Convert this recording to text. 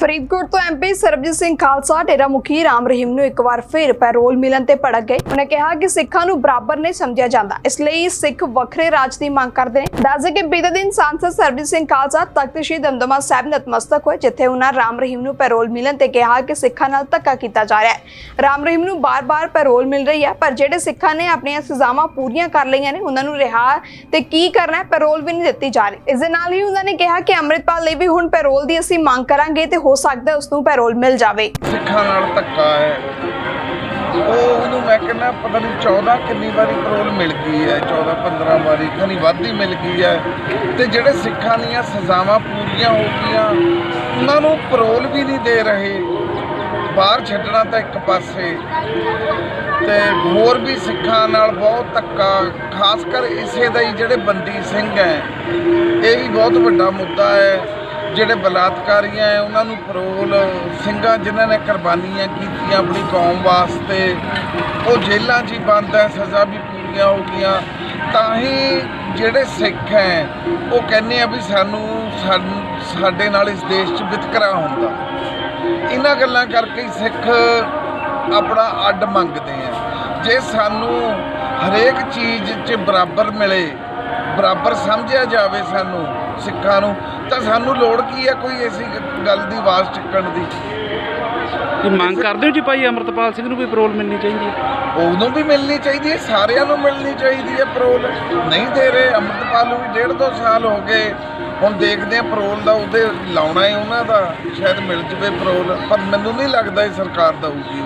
ਫਰੀਦਕੋਟ ਤੋਂ ਐਮਪੀ ਸਰਬਜੀਤ ਸਿੰਘ ਖਾਲਸਾ, ਡੇਰਾ ਮੁਖੀ ਰਾਮ ਰਹੀਮ ਨੂੰ ਇੱਕ ਵਾਰ ਫਿਰ ਪੈਰੋਲ ਮਿਲਣ ਤੇ ਭੜਕ ਗਏ। ਉਹਨੇ ਕਿਹਾ ਕਿ ਸਿੱਖਾਂ ਨੂੰ ਬਰਾਬਰ ਨਹੀਂ ਸਮਝਿਆ ਜਾਂਦਾ। ਇਸ ਲਈ ਸਿੱਖ ਵੱਖਰੇ ਰਾਜ ਦੀ ਮੰਗ ਕਰਦੇ ਨੇ। ਦੱਸਦੇ ਕਿ ਬੀਤੇ ਦਿਨ ਸਾਂਸਦ ਸਰਬਜੀਤ ਸਿੰਘ ਖਾਲਸਾ, ਤਖਤ ਸ੍ਰੀ ਦਮਦਮਾ ਸਾਹਿਬ ਨਤਮਸਤਕ ਹੋਏ, ਜਿੱਥੇ ਉਹਨਾਂ ਰਾਮ ਰਹੀਮ ਨੂੰ ਪੈਰੋਲ ਮਿਲਣ ਤੇ ਕਿਹਾ ਕਿ ਸਿੱਖਾਂ ਨਾਲ ਧੱਕਾ ਕੀਤਾ ਜਾ ਰਿਹਾ ਹੈ। ਰਾਮ ਰਹੀਮ ਨੂੰ ਬਾਰ-ਬਾਰ ਪੈਰੋਲ ਮਿਲ ਰਹੀ ਹੈ, ਪਰ ਜਿਹੜੇ ਸਿੱਖਾਂ ਨੇ ਆਪਣੀਆਂ ਸਜ਼ਾਵਾਂ ਪੂਰੀਆਂ ਕਰ ਲਈਆਂ ਨੇ, ਉਹਨਾਂ ਨੂੰ ਰਿਹਾ ਤੇ ਕੀ ਕਰਨਾ ਹੈ, ਪੈਰੋਲ ਵੀ ਨਹੀਂ ਦਿੱਤੀ ਜਾ ਰਹੀ। ਇਸ ਦੇ ਨਾਲ ਹੀ ਉਹਨਾਂ ਨੇ ਕਿਹਾ ਕਿ ਅੰਮ੍ਰਿਤਪਾਲ ਲਈ ਵੀ ਹੁਣ ਪੈਰੋਲ ਦੀ ਅਸੀਂ ਮੰਗ ਕਰਾਂਗੇ ਤੇ ਹੋ ਸਕਦਾ ਹੈ ਉਸ ਨੂੰ ਪੈਰੋਲ ਮਿਲ ਜਾਵੇ। ਸਿੱਖਾਂ ਨਾਲ ਧੱਕਾ ਹੈ। ਉਹ ਉਹਨੂੰ ਮੈਂ ਕਹਿੰਦਾ, ਪਤਾ ਨਹੀਂ 14 ਕਿੰਨੀ ਵਾਰੀ ਪੈਰੋਲ ਮਿਲ ਗਈ ਹੈ 14 15 ਵਾਰੀ ਖਣੀ ਵੱਧ ਹੀ ਮਿਲ ਗਈ ਹੈ। ਤੇ ਜਿਹੜੇ ਸਿੱਖਾਂ ਦੀਆਂ ਸਜ਼ਾਵਾਂ ਪੂਰੀਆਂ ਹੋ ਗਈਆਂ, ਉਹਨਾਂ ਨੂੰ ਪੈਰੋਲ ਵੀ ਨਹੀਂ ਦੇ ਰਹੇ। ਬਾਹਰ ਛੱਡਣਾ ਤਾਂ ਇੱਕ ਪਾਸੇ। ਤੇ ਹੋਰ ਵੀ ਸਿੱਖਾਂ ਨਾਲ ਬਹੁਤ ਧੱਕਾ ਖਾਸ ਕਰ ਇਸੇ ਦਾ ਹੀ ਜਿਹੜੇ ਬੰਦੀ ਸਿੰਘ ਹੈ, ਇਹ ਵੀ ਬਹੁਤ ਵੱਡਾ ਮੁੱਦਾ ਹੈ। ਜਿਹੜੇ ਬਲਾਤਕਾਰੀਆਂ ਹੈ ਉਹਨਾਂ ਨੂੰ ਪਰੋਲ ਸਿੰਘਾਂ ਜਿਨ੍ਹਾਂ ਨੇ ਕੁਰਬਾਨੀਆਂ ਕੀਤੀਆਂ ਆਪਣੀ ਕੌਮ ਵਾਸਤੇ, ਉਹ ਜੇਲ੍ਹਾਂ 'ਚ ਹੀ ਬੰਦ ਹੈ ਸਜ਼ਾ ਵੀ ਪੂਰੀਆਂ ਹੋ ਗਈਆਂ। ਤਾਂ ਹੀ ਜਿਹੜੇ ਸਿੱਖ ਹੈ ਉਹ ਕਹਿੰਦੇ ਆ ਵੀ ਸਾਨੂੰ, ਸਾਨੂੰ- ਸਾਡੇ ਨਾਲ ਇਸ ਦੇਸ਼ 'ਚ ਵਿਤਕਰਾ ਹੁੰਦਾ। ਇਹਨਾਂ ਗੱਲਾਂ ਕਰਕੇ ਹੀ ਸਿੱਖ ਆਪਣਾ ਅੱਡ ਮੰਗਦੇ ਆ ਜੇ ਸਾਨੂੰ ਹਰੇਕ ਚੀਜ਼ 'ਚ ਬਰਾਬਰ ਮਿਲੇ, ਬਰਾਬਰ ਸਮਝਿਆ ਜਾਵੇ ਸਾਨੂੰ ਸਿੱਖਾਂ ਨੂੰ ਤਾਂ ਸਾਨੂੰ ਲੋੜ ਕੀ ਹੈ ਕੋਈ ਐਸੀ ਗੱਲ ਦੀ ਆਵਾਜ਼ ਚੱਕਣ ਦੀ? ਕੀ ਮੰਗ ਕਰਦੇ ਹੋ ਜੀ ਭਾਈ ਅਮਰਤਪਾਲ ਸਿੰਘ ਨੂੰ ਵੀ ਪਰੋਲ ਮਿਲਣੀ ਚਾਹੀਦੀ ਹੈ? ਉਹਨੂੰ ਵੀ ਮਿਲਣੀ ਚਾਹੀਦੀ ਹੈ ਸਾਰਿਆਂ ਨੂੰ ਮਿਲਣੀ ਚਾਹੀਦੀ ਹੈ ਪਰੋਲ ਨਹੀਂ ਦੇ ਰਹੇ ਅੰਮ੍ਰਿਤਪਾਲ ਨੂੰ ਵੀ ਡੇਢ ਦੋ ਸਾਲ ਹੋ ਗਏ ਹੁਣ ਦੇਖਦੇ ਆ ਪਰੋਲ ਦਾ ਉਹਦੇ ਲਾਉਣਾ ਹੈ ਉਹਨਾਂ ਦਾ ਸ਼ਾਇਦ ਮਿਲ ਜਵੇ ਪਰੋਲ ਪਰ ਮੈਨੂੰ ਨਹੀਂ ਲੱਗਦਾ ਇਹ ਸਰਕਾਰ ਦਊਗੀ।